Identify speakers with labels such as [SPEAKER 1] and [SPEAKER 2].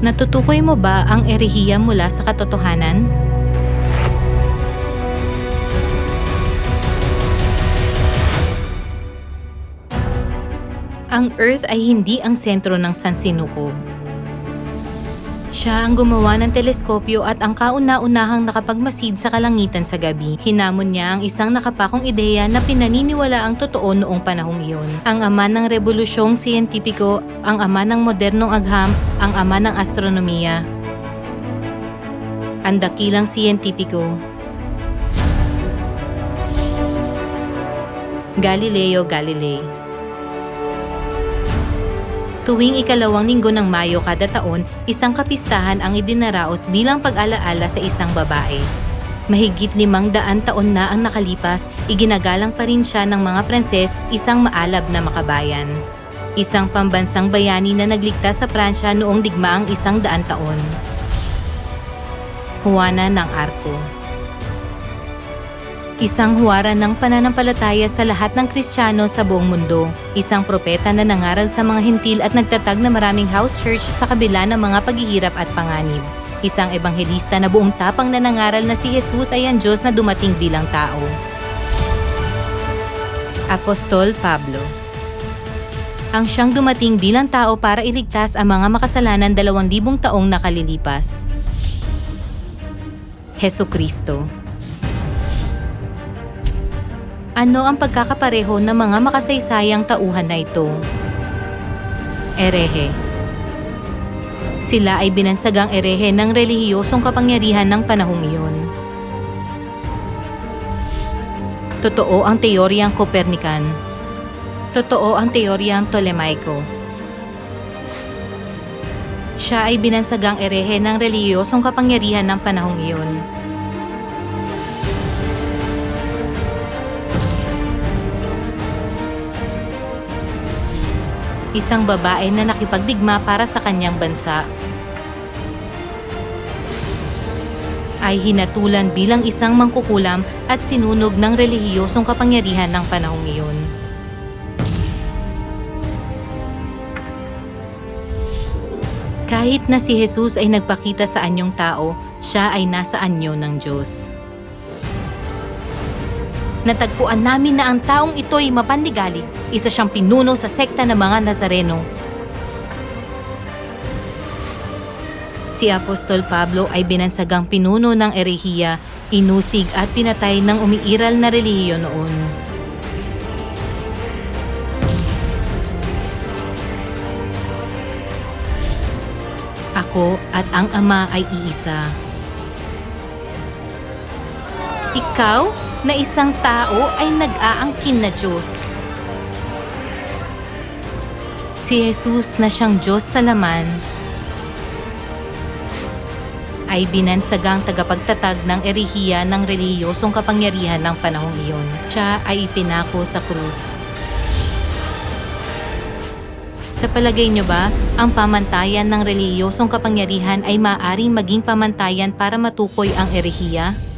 [SPEAKER 1] Natutukoy mo ba ang erehiya mula sa katotohanan? Ang Earth ay hindi ang sentro ng sansinukob. Siya ang gumawa ng teleskopyo at ang kauna-unahang nakapagmasid sa kalangitan sa gabi. Hinamon niya ang isang nakapakong ideya na pinaniniwala ang totoo noong panahong iyon. Ang ama ng rebolusyong siyentipiko, ang ama ng modernong agham, ang ama ng astronomiya. Ang dakilang siyentipiko. Galileo Galilei Tuwing ikalawang linggo ng Mayo kada taon, isang kapistahan ang idinaraos bilang pag-alaala sa isang babae. Mahigit limang daan taon na ang nakalipas, iginagalang pa rin siya ng mga Pranses, isang maalab na makabayan. Isang pambansang bayani na nagligtas sa Pransya noong digmaang isang daan taon. Juana ng Arco Isang huwara ng pananampalataya sa lahat ng Kristiyano sa buong mundo. Isang propeta na nangaral sa mga hintil at nagtatag na maraming house church sa kabila ng mga paghihirap at panganib. Isang ebanghelista na buong tapang na nangaral na si Jesus ay ang Diyos na dumating bilang tao. Apostol Pablo Ang siyang dumating bilang tao para iligtas ang mga makasalanan dalawang libong taong nakalilipas. Heso Kristo ano ang pagkakapareho ng mga makasaysayang tauhan na ito? Erehe Sila ay binansagang erehe ng relihiyosong kapangyarihan ng panahong iyon. Totoo ang teoryang Copernican. Totoo ang teoryang Ptolemaico. Siya ay binansagang erehe ng relihiyosong kapangyarihan ng panahong iyon. Isang babae na nakipagdigma para sa kanyang bansa. ay hinatulan bilang isang mangkukulam at sinunog ng relihiyosong kapangyarihan ng panahong iyon. Kahit na si Jesus ay nagpakita sa anyong tao, siya ay nasa anyo ng Diyos. Natagpuan namin na ang taong ito'y mapandigalig. Isa siyang pinuno sa sekta ng mga Nazareno. Si Apostol Pablo ay binansagang pinuno ng erehiya, inusig at pinatay ng umiiral na relihiyon noon. Ako at ang Ama ay iisa. Ikaw na isang tao ay nag-aangkin na Diyos. Si Jesus na siyang Diyos sa laman ay binansagang tagapagtatag ng erehiya ng relihiyosong kapangyarihan ng panahong iyon. Siya ay ipinako sa krus. Sa palagay niyo ba, ang pamantayan ng relihiyosong kapangyarihan ay maaring maging pamantayan para matukoy ang erehiya?